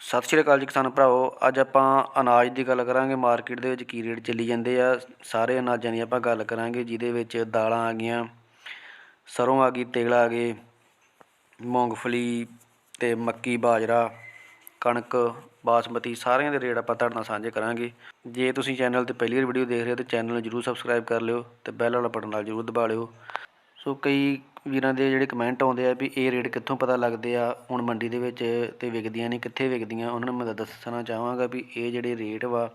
ਸਤਿ ਸ਼੍ਰੀ ਅਕਾਲ ਜੀ ਕਿਸਾਨ ਭਰਾਓ ਅੱਜ ਆਪਾਂ ਅਨਾਜ ਦੀ ਗੱਲ ਕਰਾਂਗੇ, ਮਾਰਕੀਟ ਦੇ ਵਿੱਚ ਕੀ ਰੇਟ ਚੱਲੀ ਜਾਂਦੇ ਆ, ਸਾਰੇ ਅਨਾਜਾਂ ਦੀ ਆਪਾਂ ਗੱਲ ਕਰਾਂਗੇ, ਜਿਹਦੇ ਵਿੱਚ ਦਾਲਾਂ ਆ ਗਈਆਂ, ਸਰੋਂ ਆ ਗਈ, ਤੇਲ ਆ ਗਏ, ਮੂੰਗਫਲੀ ਤੇ ਮੱਕੀ, ਬਾਜਰਾ, ਕਣਕ, ਬਾਸਮਤੀ, ਸਾਰਿਆਂ ਦੇ ਰੇਟ ਆਪਾਂ ਤੁਹਾਡੇ ਨਾਲ ਸਾਂਝੇ ਕਰਾਂਗੇ। ਜੇ ਤੁਸੀਂ ਚੈਨਲ ਤੇ ਪਹਿਲੀ ਵਾਰ ਵੀਡੀਓ ਦੇਖ ਰਹੇ ਹੋ, ਤਾਂ ਚੈਨਲ ਨੂੰ ਜਰੂਰ ਸਬਸਕ੍ਰਾਈਬ ਕਰ ਲਿਓ ਤੇ ਬੈਲ ਵਾਲਾ ਬਟਨ ਨਾਲ ਜਰੂਰ ਦਬਾ ਲਿਓ। ਸੋ ਕਈ ਵੀਰਾਂ ਦੇ ਜਿਹੜੇ ਕਮੈਂਟ ਆਉਂਦੇ ਆ ਵੀ ਇਹ ਰੇਟ ਕਿੱਥੋਂ ਪਤਾ ਲੱਗਦੇ ਆ, ਹੁਣ ਮੰਡੀ ਦੇ ਵਿੱਚ ਤੇ ਵਿਕਦੀਆਂ ਨੇ ਕਿੱਥੇ ਵਿਕਦੀਆਂ, ਉਹਨਾਂ ਨੂੰ ਮੈਂ ਦੱਸਣਾ ਚਾਹਾਂਗਾ ਵੀ ਇਹ ਜਿਹੜੇ ਰੇਟ ਵਾ,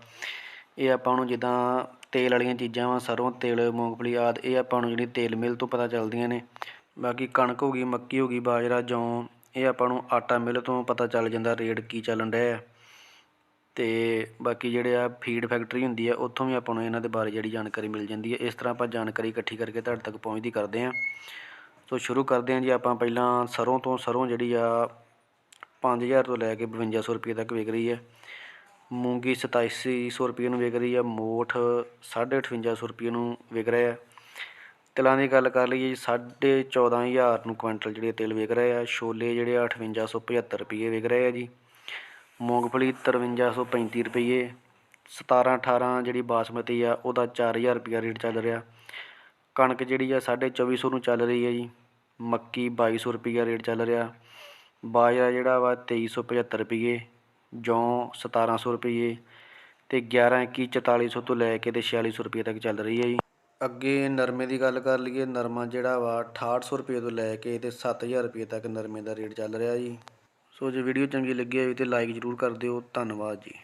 ਇਹ ਆਪਾਂ ਨੂੰ ਜਿੱਦਾਂ ਤੇਲ ਵਾਲੀਆਂ ਚੀਜ਼ਾਂ ਵਾ, ਸਰੋਂ, ਤੇਲ, ਮੂੰਗਫਲੀ ਆਦਿ, ਇਹ ਆਪਾਂ ਨੂੰ ਜਿਹੜੀ ਤੇਲ ਮਿਲ ਤੋਂ ਪਤਾ ਚੱਲਦੀਆਂ ਨੇ। ਬਾਕੀ ਕਣਕ ਹੋ ਗਈ, ਮੱਕੀ ਹੋ ਗਈ, ਬਾਜਰਾ, ਜੌਂ, ਇਹ ਆਪਾਂ ਨੂੰ ਆਟਾ ਮਿਲ ਤੋਂ ਪਤਾ ਚੱਲ ਜਾਂਦਾ ਰੇਟ ਕੀ ਚੱਲਣ ਡਿਆ ਆ। ਤੇ ਬਾਕੀ ਜਿਹੜੇ ਆ ਫੀਡ ਫੈਕਟਰੀ ਹੁੰਦੀ ਆ, ਉੱਥੋਂ ਵੀ ਆਪਾਂ ਨੂੰ ਇਹਨਾਂ ਦੇ ਬਾਰੇ ਜਿਹੜੀ ਜਾਣਕਾਰੀ ਮਿਲ ਜਾਂਦੀ ਹੈ ਇਸ ਤਰ੍ਹਾਂ ਆਪਾਂ ਜਾਣਕਾਰੀ ਇਕੱਠੀ ਕਰਕੇ ਤੁਹਾਡੇ ਤੱਕ ਪਹੁੰਚਦੀ ਕਰਦੇ ਹਾਂ ਸੋ ਸ਼ੁਰੂ ਕਰਦੇ ਹਾਂ ਜੀ ਆਪਾਂ ਪਹਿਲਾਂ ਸਰੋਂ ਤੋਂ। ਸਰੋਂ ਜਿਹੜੀ ਆ 5000 ਤੋਂ ਲੈ ਕੇ 5200 ਰੁਪਏ ਤੱਕ ਵਿਕ ਰਹੀ ਹੈ। ਮੂੰਗੀ 2700 ਰੁਪਏ ਨੂੰ ਵਿਕ ਰਹੀ ਹੈ ਮੋਠ 5850 ਰੁਪਏ ਨੂੰ ਵਿਕ ਰਿਹਾ ਹੈ। ਤਿਲਾਂ ਦੀ ਗੱਲ ਕਰ ਲਈਏ ਜੀ 14500 ਨੂੰ ਕੁਇੰਟਲ ਜਿਹੜੇ ਤਿਲ ਵਿਕ ਰਹੇ ਆ, ਛੋਲੇ ਜਿਹੜੇ ਆ 5875 ਰੁਪਏ ਵਿਕ ਰਹੇ ਆ ਜੀ। ਮੂੰਗਫਲੀ 5335 ਰੁਪਏ 17 18 ਜਿਹੜੀ ਬਾਸਮਤੀ ਆ, ਉਹਦਾ 4000 ਰੁਪਏ ਰੇਟ ਚੱਲ ਰਿਹਾ। ਕਣਕ ਜਿਹੜੀ ਆ 2450 ਨੂੰ ਚੱਲ ਰਹੀ ਹੈ ਜੀ। ਮੱਕੀ ਬਾਈ ਸੌ ਰੁਪਈਆ ਰੇਟ ਚੱਲ ਰਿਹਾ। ਬਾਜਰਾ ਜਿਹੜਾ ਵਾ ਤੇਈ ਸੌ 2375 ਰੁਪਈਏ, ਜੌਂ 1700 ਰੁਪਏ ਤੇ 11 21 4400 ਤੋਂ ਲੈ ਕੇ ਅਤੇ ਛਿਆਲੀ ਸੌ ਰੁਪਈਏ ਤੱਕ ਚੱਲ ਰਹੀ ਹੈ ਜੀ। ਅੱਗੇ ਨਰਮੇ ਦੀ ਗੱਲ ਕਰ ਲਈਏ, ਨਰਮਾ ਜਿਹੜਾ ਵਾ 6800 ਰੁਪਏ ਤੋਂ ਲੈ ਕੇ ਤੇ 7000 ਰੁਪਏ ਤੱਕ ਨਰਮੇ ਦਾ ਰੇਟ ਚੱਲ ਰਿਹਾ ਜੀ। ਸੋ ਜੇ ਵੀਡੀਓ ਚੰਗੀ ਲੱਗੀ ਹੋਵੇ ਤੇ ਲਾਈਕ ਜ਼ਰੂਰ ਕਰ ਦਿਓ। ਧੰਨਵਾਦ ਜੀ।